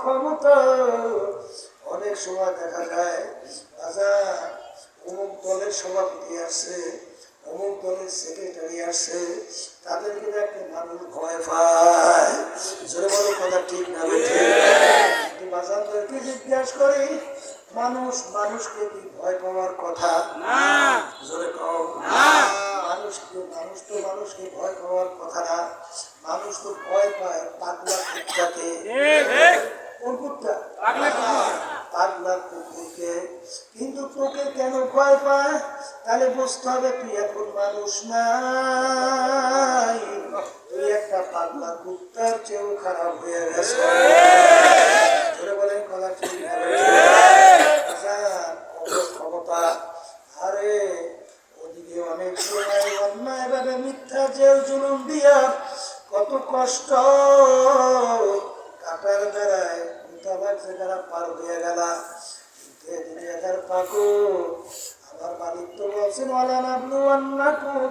ক্ষমতা। অনেক সময় দেখা যায় রাজা অমুক দলের সভাপতি আছে অমুক দলের সেক্রেটারি আছে তাদেরকে দেখলে মানুষ ভয় পায়। জোরে বলে কথা ঠিক না বাজারদেরকে জিজ্ঞাসা করি মানুষ মানুষকে কি ভয় পাওয়ার কথা? জোরে কম মানুষকে মানুষ তো মানুষকে ভয় পাওয়ার কথা না। মানুষ তো ভয় পায় পাগলা কুত্তাকে। কুত্তা কুকুরকে। কিন্তু তোকে কেন ভয় পায়? তাহলে বুঝতে হবে তুই এখন মানুষ নাই। তুই একটা পাগলা কুত্তার চেয়েও খারাপ হয়ে গেছে। ধরে বলেন কথা ঠিক আচ্ছা, কত ক্ষমতা। আরে ওদিকে অনেক সময় অন্যায় ভাবে মিথ্যা জেল জুলুম দিয়া কত কষ্ট। কাটার বেড়ায় সেখানে পার হয়ে গেল দুনিয়াদার পাকু আমার মালিক তো বলছেন ওয়ালান আবলু আন্নাকুম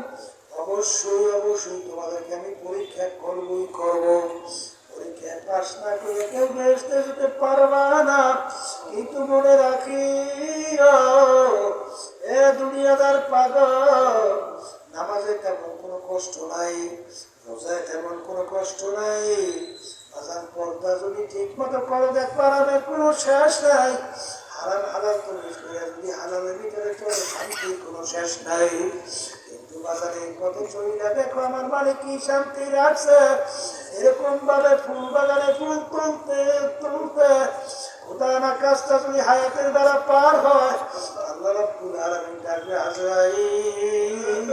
অবশ্যই অবশ্যই তোমাদেরকে আমি পরীক্ষা করবই, করব। পরীক্ষায় পাস না করে কেউ বেসতে যেতে পারবা না। কিন্তু মনে রাখি এ দুনিয়াদার পাগল, নামাজে তেমন কোনো কষ্ট নাই, রোজায় তেমন কোনো কষ্ট নাই। আজান পর্দা যদি ঠিক মতো করো দেখ পারামের কোনো শেষ নাই। হারাম হালাল তো যদি হালালের ভিতরে চলে শান্তির কোনো শেষ নাই। কিন্তু বাজারে কত চলিলা দেখো আমার মানে কি শান্তি রাখছে? এরকম ভাবে ফুল বাগানে ফুল তুলতে তুলতে উদান আকাশটা যদি হায়াতের দ্বারা পার হয়, আল্লাহ রাব্বুল আলামিন ডাকবে, আজরাইল।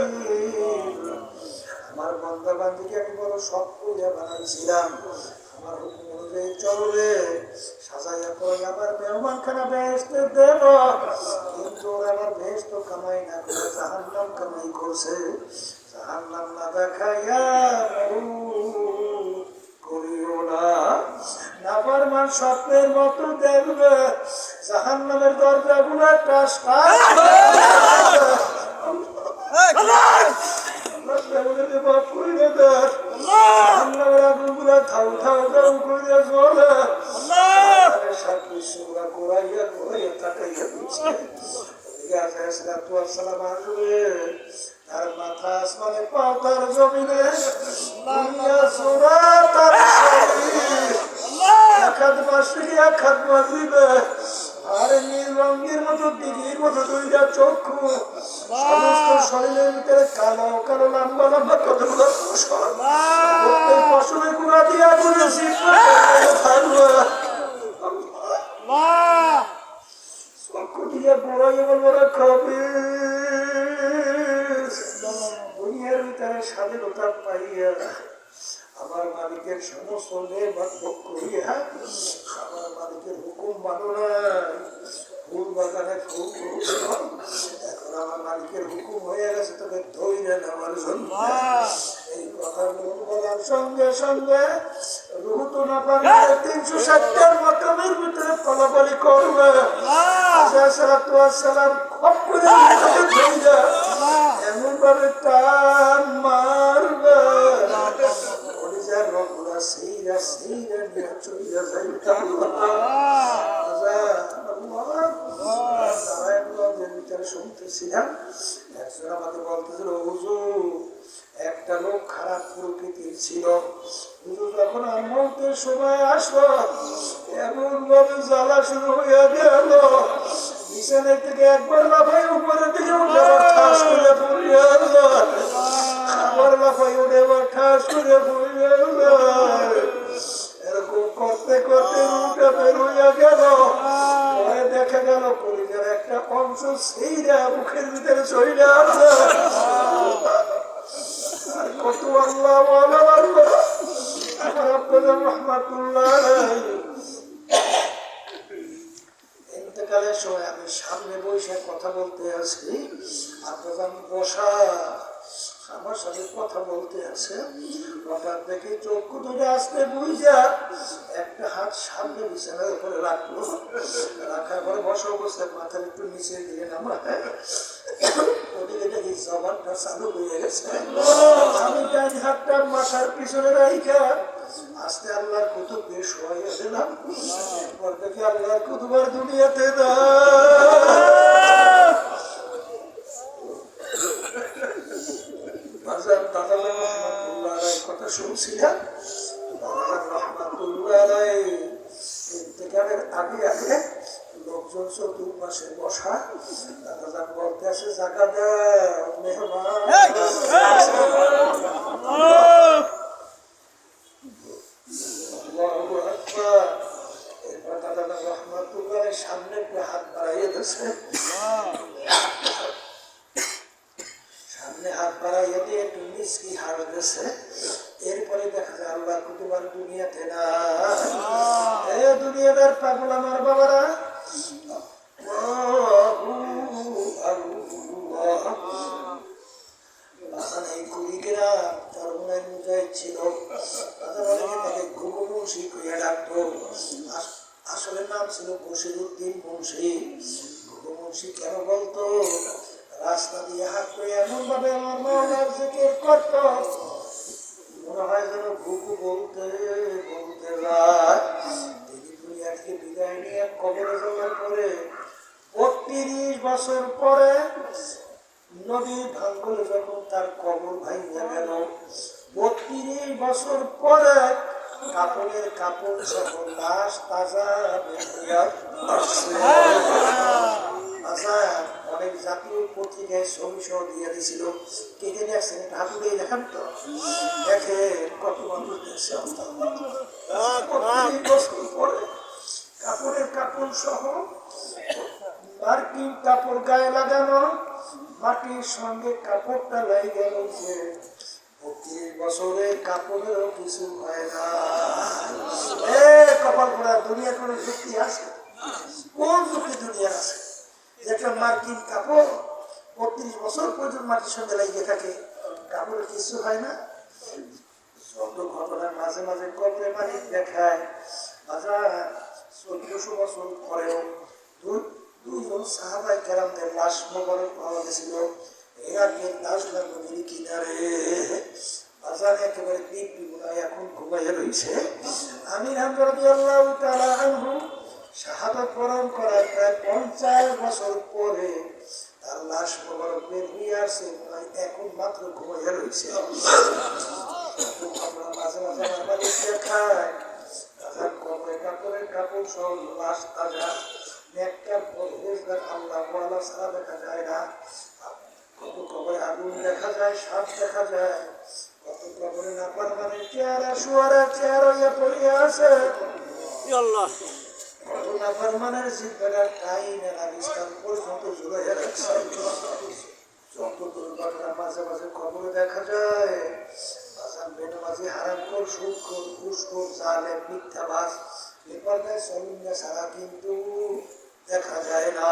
আমার বন্ধা বান্ধবীকে আমি বড় শখ করিয়া বানাইছিলাম। আমার হুকুম অনুযায়ী চলবে সাজাইয়া করে আমার মেহমান খানা বেহেস্তে দেব। কিন্তু ওরা আমার বেহেস্ত কামাই না করে জাহান্নাম কামাই করছে। জাহান্নাম না দেখাইয়া করিও না। নাফরমান স্বপ্নের মতো দেখবে জাহান্নামের দরজাগুলো টাস টাস দেবদেবকে বাপ করিয়া দেয় সাত বিশ্বগুলা কোরাইয়া কোরাইয়া তাকাইয়া দিচ্ছে তার মাথা আসমানে পাও তার জমিনে শরীর হাত বাসি এক আমার মালিকের হুকুম এখন আমার মালিকের হুকুম হয়ে। গেছে তোকে ধৈর্য নেওয়ার এই কথাগুলো বলার সঙ্গে সঙ্গে তিনশো ষাটটার মকামের ভিতরে ফলাফলি করবে সালাম খপ করে এমন ভাবে টান মারবে। কলিজার রঙগুলা সেইরা সেইরা নিয়ে চলিয়া যাইতাম নারায়ণগঞ্জের ভিতরে শুনতেছিলাম। একজন আমাকে বলতেছিল হুজুর একটা লোক খারাপ প্রকৃতির ছিল। যখন আমতের সময় আসলো এমন ভাবে জ্বালা শুরু হইয়া গেল। বিছানা থেকে একবার লাফাই উপরে দিকে উঠে আবার ঠাস করে পড়িয়া আবার লাফাই উঠে আবার ঠাস করে পড়িয়া এরকম করতে করতে রুটা বের গেল। পরে দেখা গেল কলিজার একটা অংশ সেইরা মুখের ভিতরে আছে আর কত আল্লাহ আমার আপনাদের রহমাতুল্লাহ ইন্তেকালের সময় আমি সামনে বসে কথা বলতে আছি। আপনার বসা আমার সাথে কথা বলতে আছে। হঠাৎ দেখে চক্ষু ধরে আসতে বুঝা একটা হাত সামনে বিছানার উপরে রাখল। রাখার পরে বসা অবস্থায় মাথার একটু নিচে দিয়ে নামা ওদিকে দেখি জবানটা চালু হয়ে গেছে। আমি ডান হাতটা মাথার পিছনে রাইখা। আস্তে আল্লাহর কুতুব বেশ হয়ে করলাম এরপর দেখি আল্লাহ কুতুবার দুনিয়াতে আলাইহির কথা শুনছিলাম ইন্তেকালের আগে আগে লোকজন চতুর্পাশে বসা, দাদা বলতে আছে জায়গা দেয় মেহমান। সামনে হাত বাড়াইয়ে দিয়েছে সামনে হাত বাড়াইয়ে দিয়ে একটু মিসকি হার দিয়েছে এরপরে দেখা যায় আল্লাহ কুতুবার দুনিয়াতে না এ দুনিয়াদার পাগল আমার বাবারা আল্লাহু আল্লাহ। বাসান এই কুড়িকেরা ছিল ঘুঘু মুন্সি কইয়া আসলে নাম ছিল বসিরুদ্দিন মুন্সি। ঘুঘু মুন্সি কেন বলতো? রাস্তা দিয়ে হাত আমার মনে হয় যেন ঘুঘু বলতে বলতে যায় তিনি নিয়ে কবরে যাওয়ার পরে, বত্রিশ বছর পরে নদী ভাঙ্গলে যখন তার কবর ভাঙিয়া গেল বত্রিশ বছর পরে কাপড়ের কাপড় যখন লাশ তাজা অনেক জাতীয় পত্রিকায় ছবি সহ দিয়ে দিছিল কে কে দেখছেন? দিয়ে দেখান তো। দেখে কত মানুষ দেখছে বছর পরে কাপড়ের কাপড় সহ মার্কিন কাপড় গায়ে লাগানো, মাটির সঙ্গে কাপড়টা লেগে রয়েছে প্রতি বছরে কাপড়েরও কিছু হয় না। এ, কপাল পড়া, দুনিয়া কোনো যুক্তি আছে? কোন যুক্তি দুনিয়া আছে? যেটা মার্কিন কাপড় বত্রিশ বছর পর্যন্ত মাটির সঙ্গে লেগে থাকে কাপড়ের কিছু হয় না? যত ঘটনার মাঝে মাঝে কবরে মালিক দেখায় হাজার চোদ্দশো বছর পরেও দুজন সাহাবাই কেরামদের লাশ মোবারক পাওয়া গেছিল। কিনারে, বাজার একেবারে দ্বীপ বিমুনায় এখন ঘুমাইয়া রয়েছে আমি আনহু শাহাদত প্রায় পঞ্চাশ বছর পরে তার লাশ মোবারক বের হয়ে এখন মাত্র ঘুমাইয়া মাঝে মাঝে আমার বাড়ি দেখায় তাদের কবরে কাপড়ের লাশ তাজা। নেকটার পরহেজগার আল্লাহ ছাড়া দেখা যায় না। কত কবরে আগুন দেখা যায় সাপ দেখা যায়। কত কবরে না পারমানের চেহারা শুয়ারের চেহারা ইয়ে পড়িয়ে আছে। কত না পারমানের জিব্বাটা টাইনের আবিষ্কার পর্যন্ত ঝুলাইয়া রাখছে। যত দুর্ঘটনা মাঝে মাঝে খবরে দেখা যায় বাজার বেনামাজি হারাম কর সুদ কর ঘুষ কর জালে মিথ্যাবাস চলুন কিন্তু দেখা যায় না।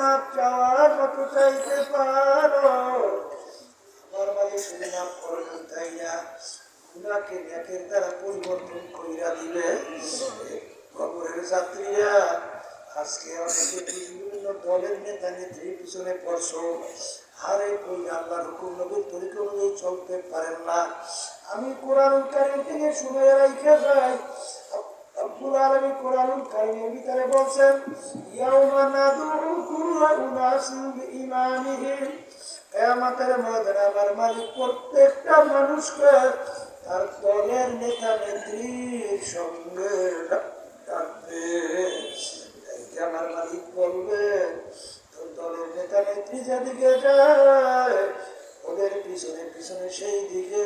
মাপ চাওয়ার মতো চাইতে পারো। আমার মালিক শুধু মাপ করবেন তাই না, গুণাকে ন্যাকের দ্বারা পরিবর্তন কইরা দিবে। কবরের যাত্রীরা, আজকে অনেকে বিভিন্ন দলের নেতা নেত্রী পিছনে পড়ছো। হারে কই আল্লাহর হুকুম, নবীর তরিকা চলতে পারেন না। আমি কোরআন কারিম থেকে শুনে রাইখে যাই আব্দুল আলমী কোরআন কারিমের ভিতরে বলছেন, ইয়াউমা নাদু কুল্লা উনাসিন মালিক প্রত্যেকটা মানুষকে তার দলের নেতা নেত্রীর সঙ্গে ডাক- ডাকবে আমার মালিক বলবে, তোর নেতা নেত্রী যেদিকে যায় ওদের পিছনে পিছনে সেই দিকে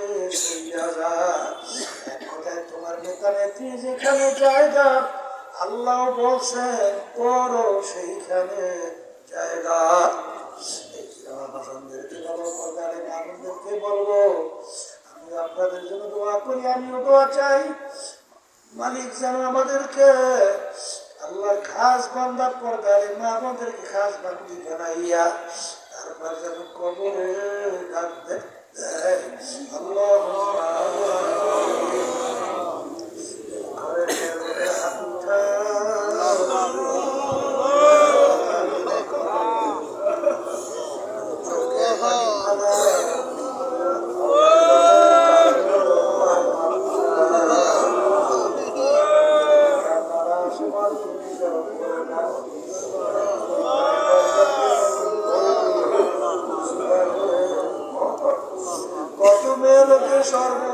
তোমার নেতা নেত্রী যেখানে জায়গা, আল্লাহ বলছে তোরও সেইখানে জায়গা। বলব, আমি আপনাদের জন্য করি, আমিও চাই। মালিক যেন আমাদেরকে খাস বান্দা আমাদেরকে বানাইয়া, তারপর যেন কবরে দেয় আল্লাহ Charlotte.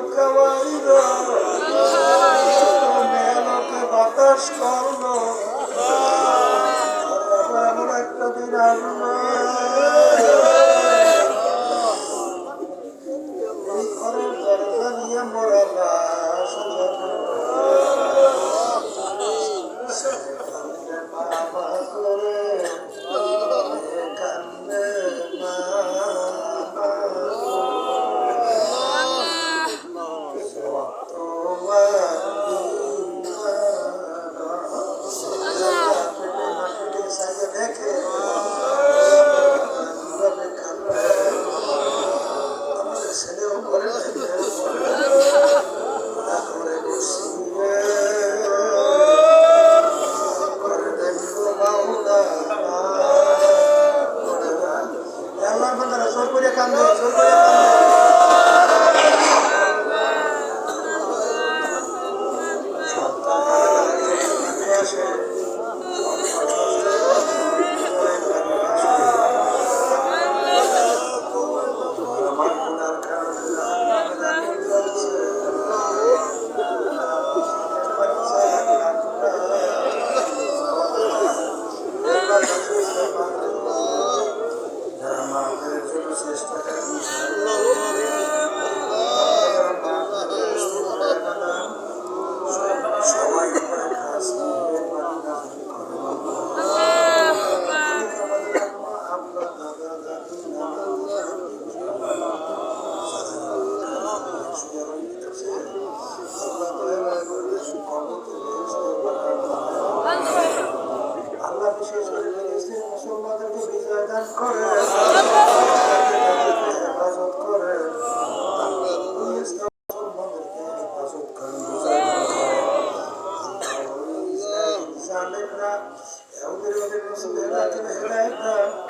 علينا. يا مدير المصدرات إلينا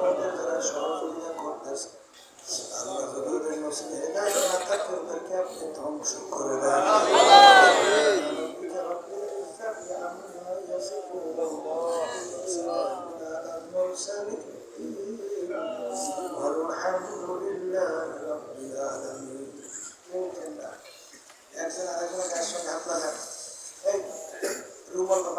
ومدير الشرف ليقدس أما غدود المصدرين فلا تكن تركبتهم شكر لنا والحمد لله رب العالمين ممكن لا يكسر على جنك عشان الله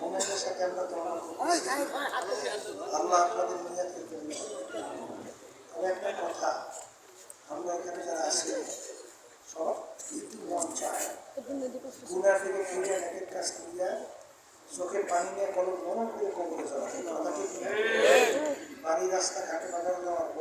মোমেনের সাথে আমরা একটা কথা আমরা সব কিন্তু মন চায় গুণা থেকে ফিরে অনেকের চোখের পানি নিয়ে কলম মনে করে। কবরে যাওয়া কথা ঠিক বাড়ি রাস্তা ঘাটে বাজারে যাওয়ার